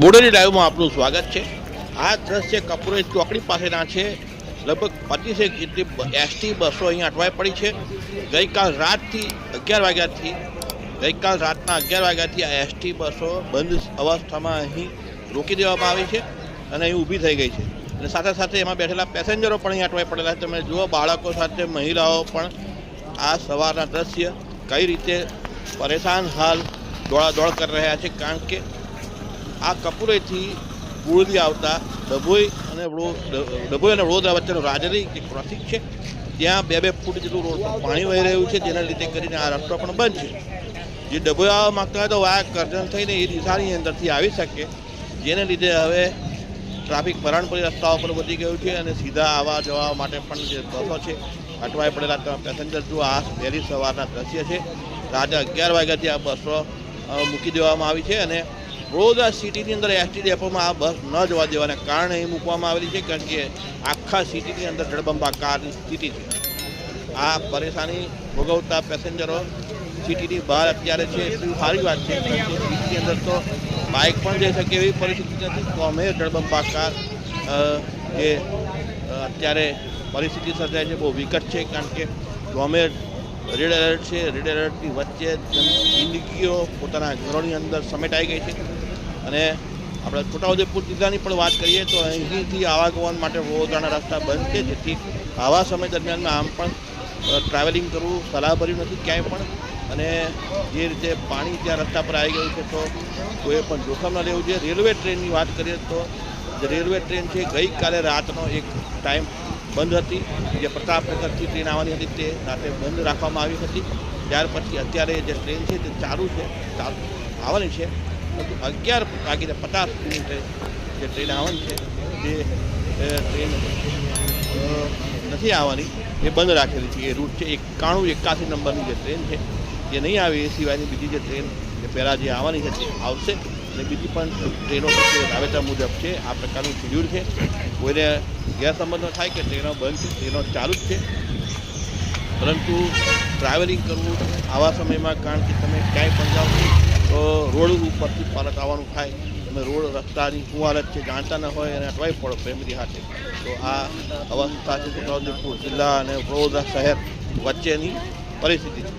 બોડેલી ડ્રાઈવમાં આપનું સ્વાગત છે. આ દ્રશ્ય કપૂરે ચોકડી પાસેના છે. લગભગ પચીસેક જેટલી એસટી બસો અહીંયા અટવાઈ પડી છે. ગઈકાલ રાતથી અગિયાર વાગ્યાથી, ગઈકાલ રાતના અગિયાર વાગ્યાથી આ એસટી બસો બંધ અવસ્થામાં અહીં રોકી દેવામાં આવી છે અને અહીં ઊભી થઈ ગઈ છે. અને સાથે સાથે એમાં બેઠેલા પેસેન્જરો પણ અહીં અટવાઈ પડેલા છે. તમે જુઓ, બાળકો સાથે, મહિલાઓ પણ આ સવારના દ્રશ્ય કઈ રીતે પરેશાન હાલ દોડાદોડ કરી રહ્યા છે. કારણ કે આ કપૂરેથી ગુળદી આવતા ડભોઈ અને ડભોઈ અને વડોદરા વચ્ચેનો રાજરી એક ક્રોસિંગ છે, ત્યાં બે બે ફૂટ જેટલું રોડ પાણી વહી રહ્યું છે, જેના લીધે કરીને આ રસ્તો પણ બંધ છે. જે ડભોઈ આવવા માગતા હોય તો વાયા કરજણ થઈને એ દિશાની અંદરથી આવી શકે, જેને લીધે હવે ટ્રાફિક ભરાણપરી રસ્તાઓ પર વધી ગયું છે અને સીધા આવવા જવા માટે પણ જે બસો છે, અટવાઈ પડેલા પેસેન્જર જો આ વહેલી સવારના દ્રશ્ય છે. રાતે અગિયાર વાગ્યાથી આ બસો મૂકી દેવામાં આવી છે અને વડોદરા સિટીની અંદર એસટી ડેપોમાં આ બસ ન જવા દેવાના કારણે એ મૂકવામાં આવેલી છે, કારણ કે આખા સિટીની અંદર જળબંબાકારની સ્થિતિ છે. આ પરેશાની ભોગવતા પેસેન્જરો સિટીની બહાર અત્યારે છે એટલી સારી વાત છે સિટીની અંદર તો બાઇક પણ જઈ શકે એવી પરિસ્થિતિ નથી, તો અમે જળબંબાકાર જે અત્યારે પરિસ્થિતિ સર્જાય છે, બહુ વિકટ છે, કારણ કે ગમે રેડ એલર્ટ છે, રેડ એલર્ટની વચ્ચે જિંદગીઓ પોતાના ઘરોની અંદર સમેટાઈ ગઈ છે. અને આપણે છોટાઉદેપુર જિલ્લાની પણ વાત કરીએ તો અહીંથી આવાગમન માટે વડોદરાના રસ્તા બંધ છે, જેથી આવા સમય દરમિયાનમાં આમ પણ ટ્રાવેલિંગ કરવું સલાહભર્યું નથી ક્યાંય પણ. અને જે રીતે પાણી ત્યાં રસ્તા પર આવી ગયું છે, તો કોઈ પણ જોખમ ન લેવું જોઈએ. રેલવે ટ્રેનની વાત કરીએ તો રેલવે ટ્રેન છે, ગઈકાલે રાતનો એક ટાઈમ બંધ હતી. જે પ્રતાપનગરથી ટ્રેન આવવાની હતી, તે રાતે બંધ રાખવામાં આવી હતી. ત્યાર પછી અત્યારે જે ટ્રેન છે, તે ચાલુ છે, ચાલુ, આવવાની છે. અગિયાર વાગીને પચાસ મિનિટે જે ટ્રેન આવવાની છે, જે ટ્રેન નથી આવવાની, એ બંધ રાખેલી છે. એ રૂટ છે એકાણું એકાસી નંબરની જે ટ્રેન છે જે નહીં આવે એ સિવાયની બીજી જે ટ્રેન જે પહેલાં જે આવવાની છે, તે આવશે. અને બીજી પણ ટ્રેનો છે તે રાબેતા મુજબ છે, આ પ્રકારનું શેડ્યુલ છે. કોઈને ગેરસમજ ન થાય કે ટ્રેનો બંધ છે, ટ્રેનો ચાલુ જ છે. પરંતુ ટ્રાવેલિંગ કરવું આવા સમયમાં કારણ કે તમે ક્યાંય પણ જાઓ તો રોડ ઉપરથી પરત આવવાનું થાય તમે રોડ રસ્તાની શું હાલત છે જાણતા ન હોય અને અટવાઈ પડો ફેમિલી સાથે તો આ અવસ્થા છે જિલ્લા અને વડોદરા શહેર વચ્ચેની પરિસ્થિતિ છે.